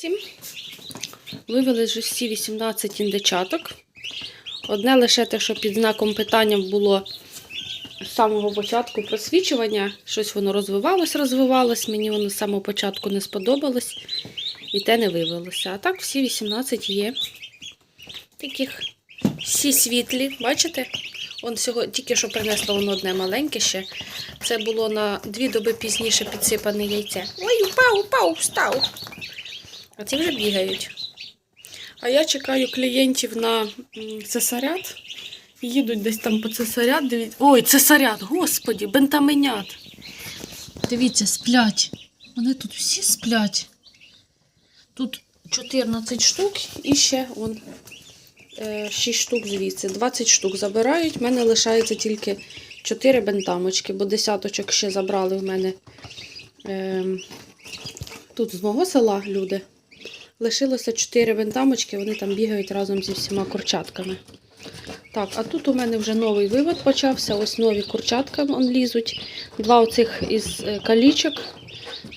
Всім вивели ж всі 18 індичаток. Одне лише те, що під знаком питання було з самого початку просвічування. Щось воно розвивалось, розвивалось. Мені воно з самого початку не сподобалось і те не вивелося. А так всі 18 є. Таких всі світлі, бачите? Он всього, тільки що принесло воно одне маленьке ще. Це було на дві доби пізніше підсипане яйце. Ой, упав, упав, встав. А ці вже бігають. А я чекаю клієнтів на цесарят. Їдуть десь там по цесарят. Дивіться. Ой, цесарят, господі, бентаменят. Дивіться, сплять. Вони тут всі сплять. Тут 14 штук і ще он, е, 6 штук звідси. 20 штук забирають. У мене лишається тільки 4 бентамочки, бо десяточок ще забрали в мене. Е, тут з мого села люди. Лишилося 4 бентамочки, вони там бігають разом зі всіма курчатками. Так, а тут у мене вже новий вивод почався. Ось нові курчатка вон лізуть. Два оцих із е, калічок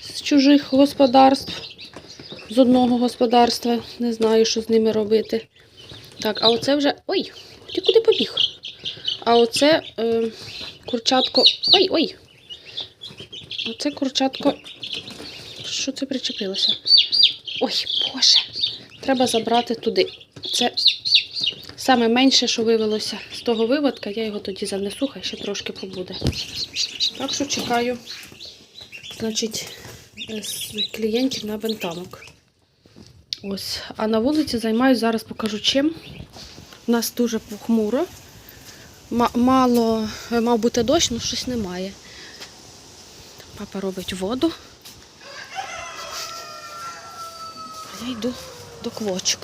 з чужих господарств. З одного господарства. Не знаю, що з ними робити. Так, а оце вже. Ой, ти куди побіг? А оце е, курчатко. Ой, ой. Оце курчатко. Що це причепилося? Ой, Боже, треба забрати туди. Це саме менше, що вивелося з того виводка, я його тоді занесу, хай ще трошки побуде. Так що чекаю, значить, е, з клієнтів на бентамок. Ось. А на вулиці займаюся, зараз покажу чим. У нас дуже похмуро. Ма- Мало, е, мав бути дощ, але щось немає. Папа робить воду. Я йду до квочок.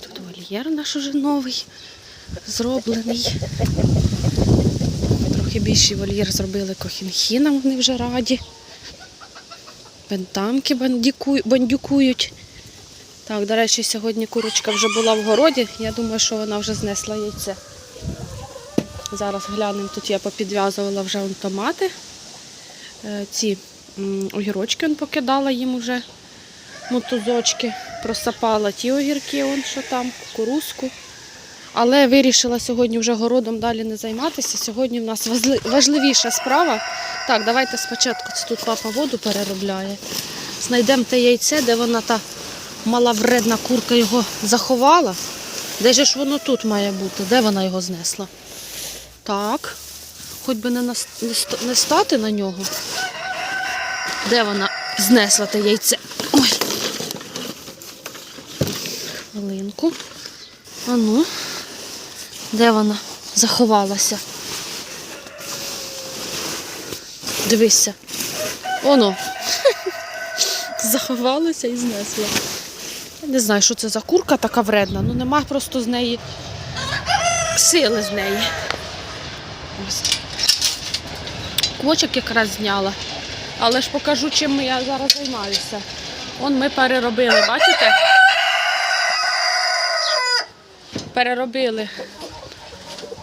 Тут вольєр наш уже новий, зроблений. Трохи більший вольєр зробили кохінхінам, вони вже раді. Бентамки бандюкують. Так, до речі, сьогодні курочка вже була в городі. Я думаю, що вона вже знесла яйце. Зараз глянемо, тут я попідв'язувала вже вон томати. Е, ці огірочки он покидала їм вже мотузочки, просапала ті огірки, он, що там, кукурузку. Але вирішила сьогодні вже городом далі не займатися. Сьогодні в нас важливіша справа. Так, давайте спочатку це тут папа воду переробляє. Знайдемо те яйце, де вона та мала вредна курка його заховала. Де ж воно тут має бути? Де вона його знесла? Так. Хоч би не, нас- не, стати на нього. Де вона знесла те яйце? Ой. Хвилинку. А ну. Де вона заховалася? Дивися. Оно. Заховалася і знесла. Я не знаю, що це за курка така вредна. Ну нема просто з неї сили з неї. Ось. Квочок якраз зняла. Але ж покажу, чим я зараз займаюся. Он ми переробили, бачите? Переробили.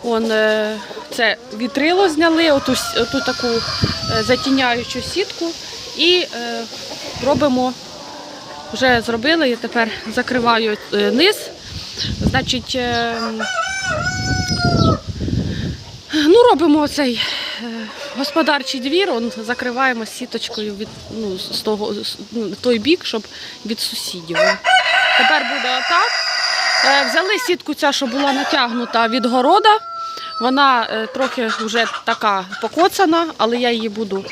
Он, е, це вітрило зняли, оту, оту таку е, затіняючу сітку і е, робимо, вже зробили, я тепер закриваю е, низ. Значить, е, Ну, робимо цей господарчий двір, он, закриваємо сіточкою від, ну, з того, з- ну, той бік, щоб від сусідів. Тепер буде отак. Е, Взяли сітку ця, що була натягнута від города. Вона е, трохи вже така покоцана, але я її буду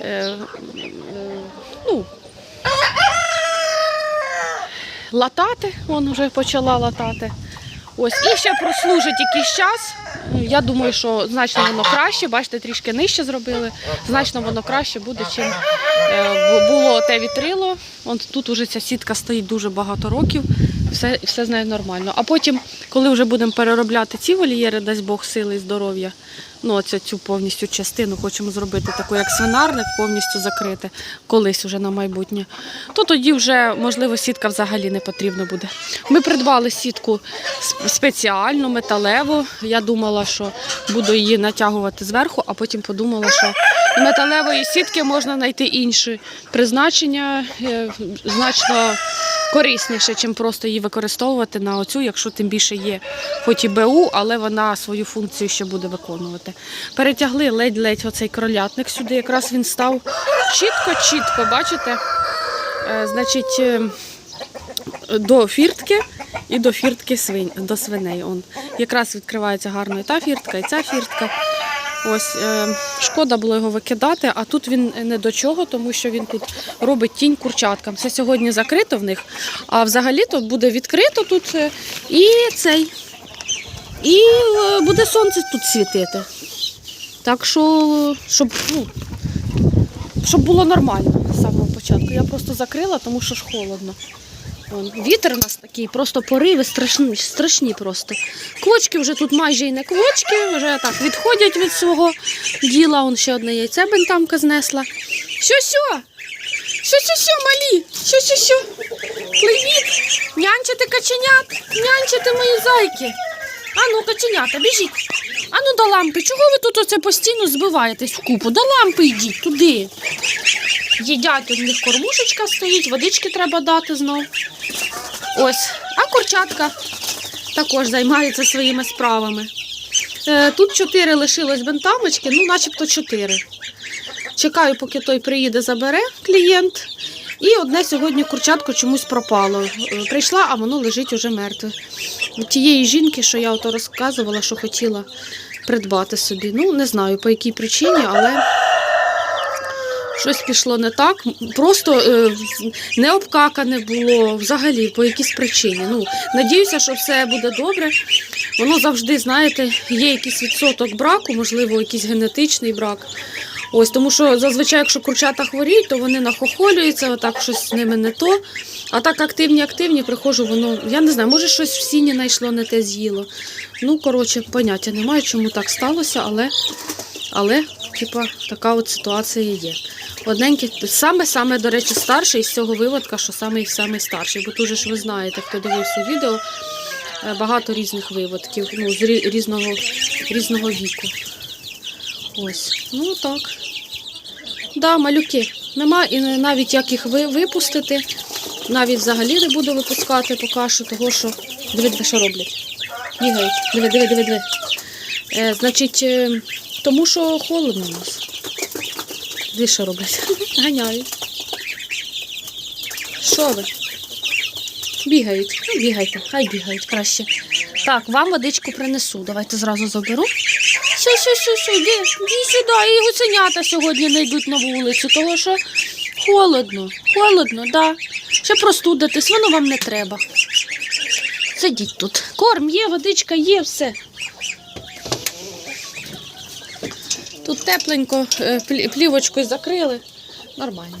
е, ну, латати. Вон вже почала латати. Ось, і ще прослужить якийсь час. Я думаю, що значно воно краще. Бачите, трішки нижче зробили. Значно воно краще буде, чим е, було те вітрило. От тут уже ця сітка стоїть дуже багато років, все, все з нею нормально. А потім, коли вже будемо переробляти ці вольєри, дасть Бог сили і здоров'я, Ну, оцю цю повністю частину хочемо зробити таку, як свинарник, повністю закрити колись уже на майбутнє. То тоді вже, можливо, сітка взагалі не потрібна буде. Ми придбали сітку спеціальну, металеву. Я думала, що буду її натягувати зверху, а потім подумала, що металевої сітки можна знайти інші призначення е, значно корисніше, чим просто її використовувати на оцю, якщо тим більше є хоч і БУ, але вона свою функцію ще буде виконувати. Перетягли ледь-ледь оцей кролятник сюди, якраз він став чітко-чітко, бачите? Е, значить, е, до фіртки і до фіртки свинь, до свиней. Он. Якраз відкривається гарно і та фіртка, і ця фіртка. Ось, е, шкода було його викидати, а тут він не до чого, тому що він тут робить тінь курчаткам. Це сьогодні закрито в них, а взагалі-то буде відкрито тут і цей. І буде сонце тут світити. Так що, щоб, ну, щоб було нормально з самого початку. Я просто закрила, тому що ж холодно. Вон, вітер у нас такий, просто пориви страшні, страшні просто. Квочки вже тут майже і не квочки, вже так відходять від свого діла. Он ще одне яйце бентамка знесла. Що-що? Що-що-що, малі? Що-що-що? Пливіть, нянчити каченят, нянчити мої зайки. Ану, каченята, біжіть. Ану до лампи. Чого ви тут оце постійно збиваєтесь в купу? До лампи йдіть туди. Їдять, у них кормушечка стоїть, водички треба дати знов. Ось. А курчатка також займається своїми справами. Е, Тут чотири лишилось бентамочки, ну, начебто чотири. Чекаю, поки той приїде, забере клієнт. І одне сьогодні курчатко чомусь пропало. Е, Прийшла, а воно лежить уже мертве. Тієї жінки, що я ото розказувала, що хотіла придбати собі. Ну, не знаю по якій причині, але щось пішло не так. Просто е, не обкакане було взагалі по якійсь причині. Ну, надіюся, що все буде добре. Воно завжди, знаєте, є якийсь відсоток браку, можливо, якийсь генетичний брак. Ось, тому що зазвичай, якщо курчата хворіють, то вони нахохолюються, отак щось з ними не то. А так активні, активні, приходжу, воно, я не знаю, може щось в сіні знайшло, не те з'їло. Ну, коротше, поняття немає, чому так сталося, але, але типа, така от ситуація є. Одненький, саме-саме, до речі, старший з цього виводка, що самий самий старший, бо тут же ж ви знаєте, хто дивився відео, е, багато різних виводків, ну, з різного, різного віку. Ось, ну так. Да, малюки. Нема і навіть як їх випустити. Навіть взагалі не буду випускати поки що, того що. Диви, диви, що роблять. Бігають. Диви, диви, диви, диви. Е, значить, е, тому що холодно у нас. Диви, що роблять. Ганяють. Що ви? Бігають. Ну, бігайте, хай бігають краще. Так, вам водичку принесу. Давайте зразу заберу. Що, що, що, що, іди, іди сюди. І гусенята сьогодні не йдуть на вулицю, тому що холодно, холодно, да. Ще простудитись, воно вам не треба. Сидіть тут. Корм є, водичка є, все. Тут тепленько, е, плівочкою закрили. Нормально.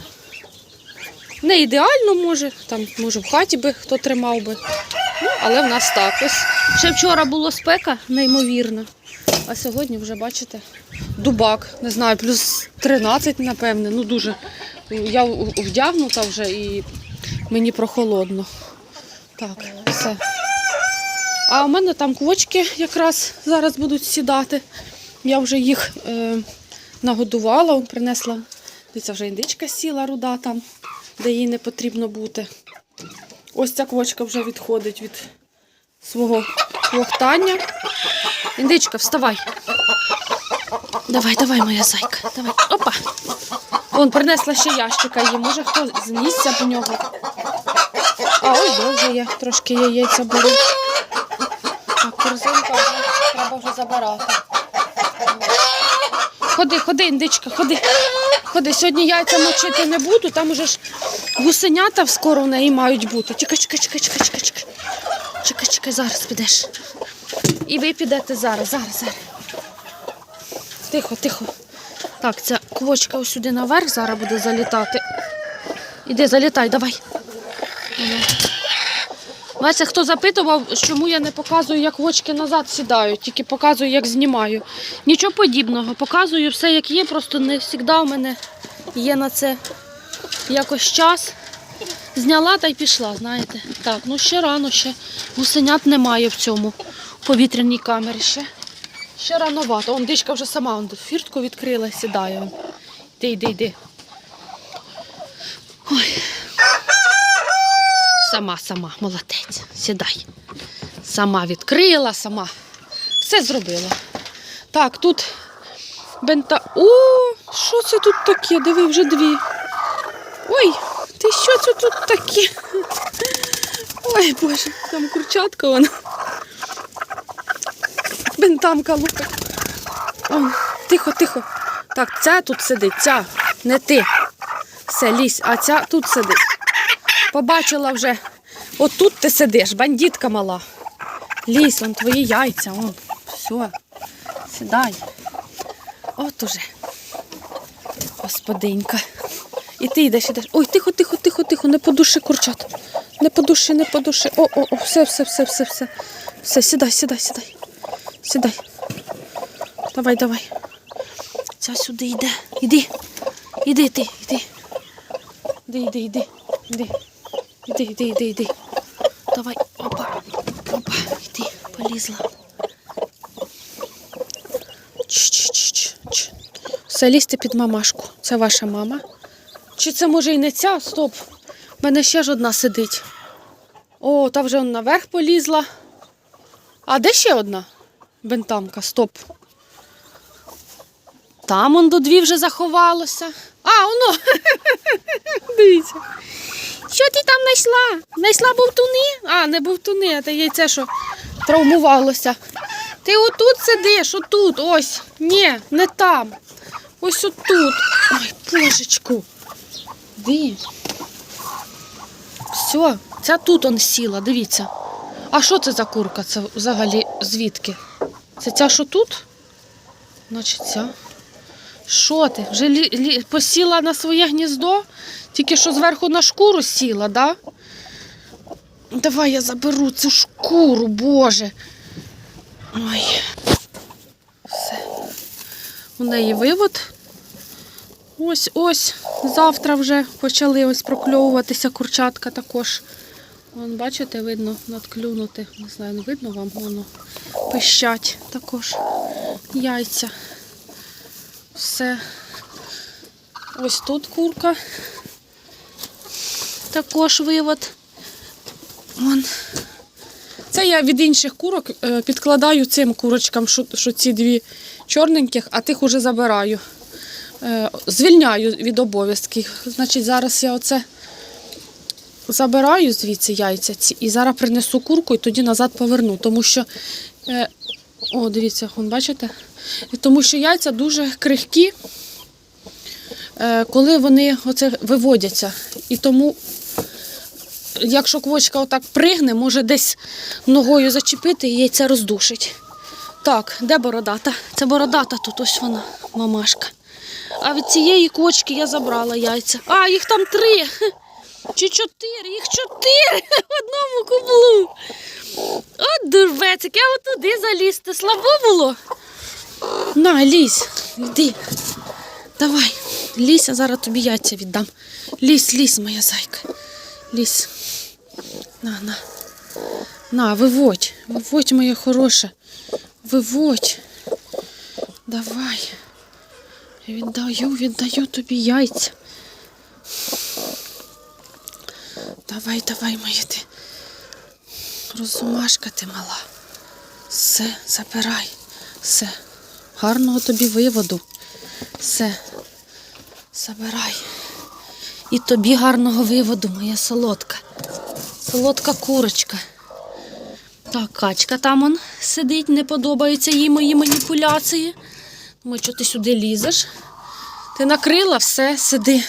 Не ідеально може, там, може, в хаті би хто тримав би. Ну, але в нас так. Ось ще вчора було спека, неймовірно. А сьогодні вже, бачите, дубак, не знаю, плюс 13, напевне. Ну дуже. Я вдягнута вже і мені прохолодно. Так, все. А у мене там квочки якраз зараз будуть сідати. Я вже їх е, нагодувала, принесла. Дивіться, вже індичка сіла руда там, де їй не потрібно бути. Ось ця квочка вже відходить від свого вохтання. Індичка, вставай. Давай, давай, моя зайка. Давай. Опа. Вон принесла ще ящика її. Може хто з'їсться по нього. А ось довже є. Трошки яєця беру. Так, корзинка треба вже забирати. Ходи, ходи, індичка, ходи. Ходи, сьогодні яйця мочити не буду, там уже ж гусенята скоро в неї мають бути. Чекай, чекай, чекай, чекай, чекай, чекай. Чекай, зараз підеш. І ви підете зараз, зараз, зараз. Тихо, тихо. Так, ця квочка ось сюди наверх зараз буде залітати. Іди, залітай, давай. Леся, хто запитував, чому я не показую, як вочки назад сідають, тільки показую, як знімаю. Нічого подібного, показую все, як є, просто не завжди у мене є на це якось час. Зняла та й пішла, знаєте. Так, ну ще рано, ще гусенят немає в цьому в повітряній камері ще. Ще рановато. Он дичка вже сама он, фіртку відкрила, сідає. Йди, йди, йди. Ой. Сама, сама, молодець. Сідай. Сама відкрила, сама. Все зробила. Так, тут бента. О, що це тут таке? Диви, вже дві. Ой, що це тут таке? Ой, Боже, там курчатка вона. Бентамка лупить. Тихо, тихо. Так, ця тут сидить, ця, не ти. Все, лізь, а ця тут сидить. Побачила вже. Отут ти сидиш, бандитка мала. Лізь, он твої яйця, он. Все. Сідай. От уже. Господинька. І ти йдеш, йдеш. Ой, тихо, тихо, тихо, тихо, не подуши курчат. Не подуши, не подуши. О, о, о, все, все, все, все, все. Все, сідай, сідай, сідай. Сідай. Давай, давай. Ця сюди йде. Іди. Іди ти, іди. Іди, іди, іди. Іди. Іди, іди, іди, іди. Давай, опа. Опа, іди, полізла. Ч-ч-ч-ч. Все, лізьте під мамашку. Це ваша мама. Чи це може і не ця? Стоп. У мене ще ж одна сидить. О, та вже он наверх полізла. А де ще одна? Бентамка, стоп. Там он до дві вже заховалося. А, воно. Дивіться. Що ти там знайшла? Знайшла бовтуни? А, не бовтуни, а те яйце, що травмувалося. Ти отут сидиш, отут, ось. Ні, не там. Ось отут. Ой, божечку. Де? Все, ця тут он сіла, дивіться. А що це за курка? Це взагалі звідки? Це ця, що тут? Значить, ця. Що ти? Вже лі, лі, посіла на своє гніздо? Тільки що зверху на шкуру сіла, да? Давай я заберу цю шкуру, Боже. Ой. Все. У неї вивод. Ось ось. Завтра вже почали ось прокльовуватися курчатка також. Вон, бачите, видно надклюнути. Не знаю, не видно вам, воно пищать також. Яйця. Все. Ось тут курка. Також вивод. Вон. Це я від інших курок е, підкладаю цим курочкам, що ці дві чорненьких, а тих уже забираю. Е, Звільняю від обов'язків. Значить, зараз я оце забираю звідси яйця ці і зараз принесу курку і тоді назад поверну. Тому що, е, о, дивіться, вон, бачите? Тому що яйця дуже крихкі, е, коли вони оце виводяться. І тому якщо квочка отак пригне, може десь ногою зачепити і яйце роздушить. Так, де бородата? Це бородата тут, ось вона, мамашка. А від цієї кочки я забрала яйця. А, їх там три. Чи чотири? Їх чотири в одному кублу. От дурбецик, я отуди залізти. Слабо було. На, лізь, йди. Давай, лізь, я зараз тобі яйця віддам. Лізь, лізь, моя зайка. Лізь. На, на. На, виводь. Виводь, моя хороша. Виводь. Давай. Віддаю, віддаю тобі яйця. Давай, давай, моя ти. Розумашка ти мала. Все, забирай. Все. Гарного тобі виводу. Все. Забирай. І тобі гарного виводу, моя солодка. Солодка курочка. Так, качка там он сидить, не подобаються їй мої маніпуляції. Думаю, що ти сюди лізеш. Ти накрила, все, сиди.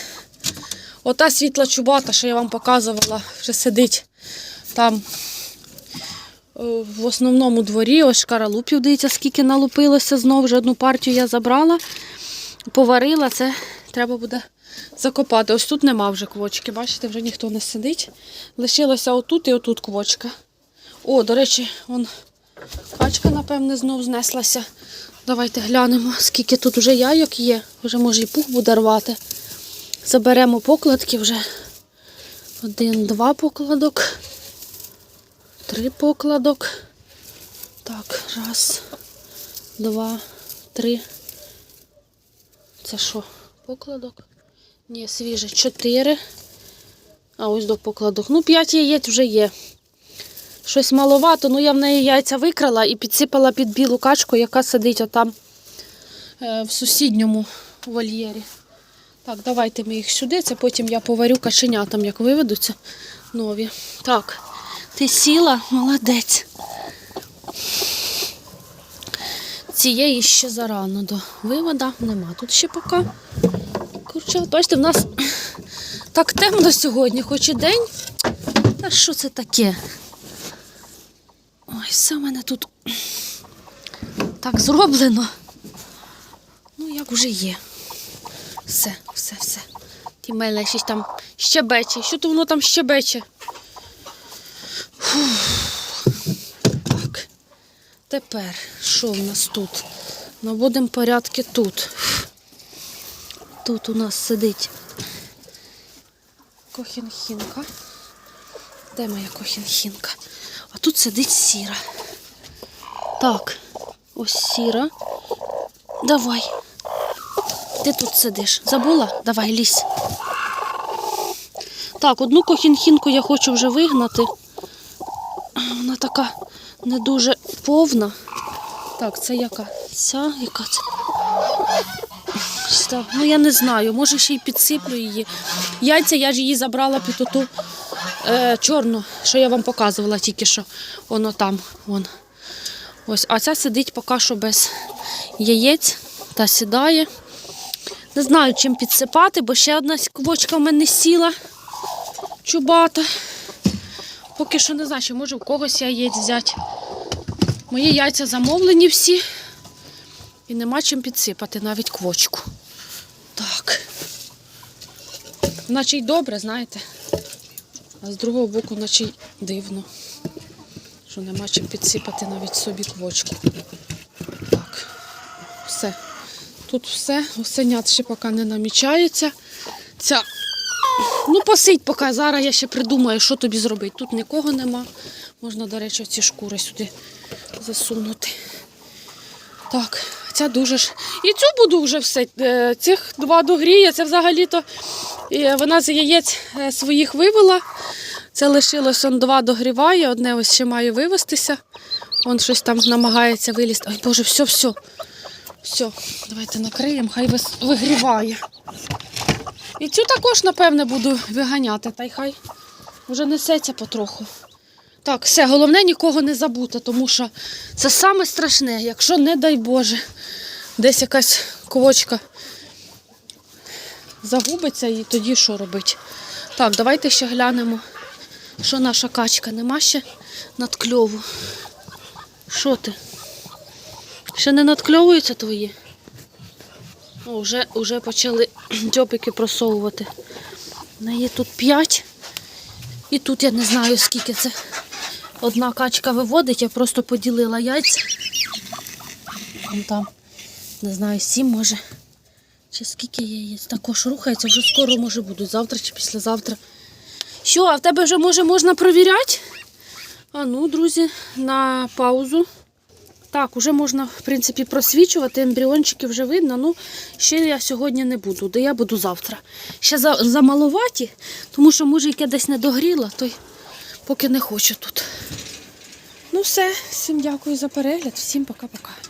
Ота світла чубата, що я вам показувала, вже сидить там е, в основному дворі. Ось шкаралупів, дивіться, скільки налупилося. Знову вже одну партію я забрала, поварила. Це треба буде закопати. Ось тут нема вже квочки, бачите, вже ніхто не сидить. Лишилося отут і отут квочка. О, до речі, вон качка, напевне, знов знеслася. Давайте глянемо, скільки тут вже яйок є. Вже може і пух буде рвати. Заберемо покладки вже. Один, два покладок. Три покладок. Так, раз, два, три. Це що? Покладок? Ні, свіже. Чотири. А ось до покладок. Ну, п'ять яєць вже є. Щось маловато, ну я в неї яйця викрала і підсипала під білу качку, яка сидить отам е, в сусідньому вольєрі. Так, давайте ми їх сюди, це потім я поварю кашенятам, як виведуться нові. Так, ти сіла, молодець. Цієї ще зарано до вивода нема. Тут ще поки. Курча, бачите, в нас так темно сьогодні, хоч і день. Та що це таке? Все в мене тут так зроблено. Ну, як вже є. Все, все, все. Ті меле щось там щебече. Що то воно там щебече? Фух. Так. Тепер що в нас тут? Наводимо порядки тут. Тут у нас сидить кохінхінка. Де моя кохінхінка? А тут сидить сіра. Так, ось сіра. Давай. Ти тут сидиш? Забула? Давай, лізь. Так, одну кохінхінку я хочу вже вигнати. Вона така не дуже повна. Так, це яка? Ця, яка це? Ну я не знаю, може ще й підсиплю її. Яйця я ж її забрала під оту е, чорну, що я вам показувала тільки що. Воно там. Вон. Ось. А ця сидить поки що без яєць та сідає. Не знаю, чим підсипати, бо ще одна квочка в мене сіла. Чубата. Поки що не знаю, чи може в когось яєць взяти. Мої яйця замовлені всі. І нема чим підсипати навіть квочку. Так. Наче й добре, знаєте. А з другого боку, наче дивно. Що нема чим підсипати навіть собі квочку. Так, все. Тут все. Осенят ще поки не намічається. Ця. Ну, посидь поки. Зараз я ще придумаю, що тобі зробити. Тут нікого нема. Можна, до речі, ці шкури сюди засунути. Так, ця дуже ж. І цю буду вже все. е, Цих два догріє. Це взагалі-то е, вона з яєць е, своїх вивела. Це лишилось он два догріває, одне ось ще має вивестися. Он щось там намагається вилізти. Ой, Боже, все, все. Все, давайте накриємо, хай вигріває. І цю також, напевне, буду виганяти, та й хай вже несеться потроху. Так, все, головне нікого не забути, тому що це саме страшне, якщо, не дай Боже, десь якась ковочка загубиться і тоді що робити. Так, давайте ще глянемо, що наша качка. Нема ще надкльову. Що ти? Ще не надкльовуються твої? О, вже, вже почали дзьобики просовувати. У неї тут п'ять. І тут я не знаю, скільки це. Одна качка виводить, я просто поділила яйця. Вон там, не знаю, сім може. Чи скільки яєць. Також рухається, вже скоро може будуть, завтра чи післязавтра. Що, а в тебе вже може можна провіряти? А ну, друзі, на паузу. Так, уже можна, в принципі, просвічувати, ембріончики вже видно. Ну, ще я сьогодні не буду, де я буду завтра. Ще за, замалуваті, тому що, може, яке десь не догріло, то й поки не хочу тут. Ну все, всім дякую за перегляд, всім пока-пока.